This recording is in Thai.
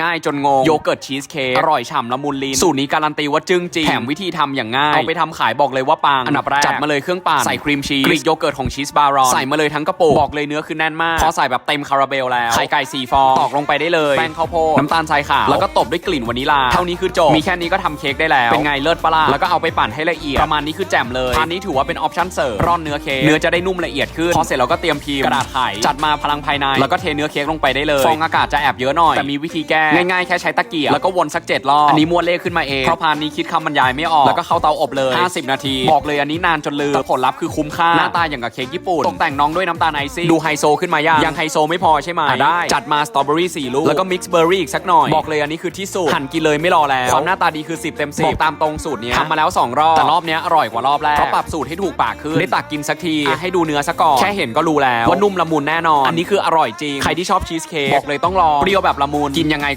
ง่ายจนงง โยเกิร์ตชีสเค้กอร่อยฉ่ำละมุนลิ้นสูตรนี้การันตีว่าจึ้งจริงแถมวิธีทำอย่างง่าย เอาไปทำขายบอกเลยว่าปัง อันดับแรก จัดมาเลยเครื่องปั่นใส่ครีมชีสกรีกโยเกิร์ตของชีสบารอน ใส่มาเลยทั้งกระปุก บอกเลยเนื้อคือแน่นมาก พอใส่แบบเต็มคาราเบลแล้ว ไข่ไก่สี่ฟองตอกลงไปได้เลย แป้งข้าวโพดน้ำตาลทรายขาว แล้วก็ตบด้วยกลิ่นวานิลา เท่านี้คือจบ มีแค่นี้ก็ทำเค้กได้แล้ว เป็นไงเลิศปะล่ะแล้วก็เอาไปปั่นให้ละเอียด ประมาณนี้คือแจ่มเลยพานนี้ถือว่าเป็นออปชั่นเสริมร่อนเนื้อเค้กเนื้อจะได้นุ่มละเอียดขึ้นพอเสร็จเราก็เตรียมพิมพ์กระดาษไขจัดมาพลังภายใน แล้วก็เทเนื้อเค้กลงไปได้เลยฟองอากาศจะแอบเยอะหน่อยแต่มีวิธีแก้ง่ายๆแค่ใช้ตะเกียบแล้วก็วนสักเจ็ดรอบอันนี้ม้วนเลขขึ้นมาเองเพราะพานนี้คิดคำบรรยายไม่ออกแล้วก็เข้าเตาอบเลย 50 นาที บอกเลยอันนี้นานจนลืมแต่ผลลัพธ์คือคุ้มค่าหน้าตาอย่างกับเค้กญี่ปุ่นตกแต่งน้องด้วยน้ำตาลไอซิ่งดูไฮโซขึ้นมายังยังไฮโซไม่พอใช่ไหมอะได้จัดมาสตรอเบอรี่สี่ลูกแล้วก็มิกซ์เบอร์รี่อีกสักหน่อยบอกเลยอันนี้คือที่สุดหั่นกินเลยไม่รอแล้วความหน้าตาดีคือ 10 เต็ม10บอกตามตรงสูตรเนี้ยทำมาแล้ว 2 รอบแต่รอบเนี้ยอร่อยกว่ารอบแรกเพราะปรับสูตรให้ถูกปากขึ้นได้ตักกินสักทีอะให้ดูเนื้อซะก่อนแค่เห็นก็รู้แล้วว่านุ่มละมุนแน่นอน อันนี้คืออร่อยจริงใครที่ชอบชีสเค้กบอกเลยต้องลองเปรี้ยวแบบละมุนกินยังไง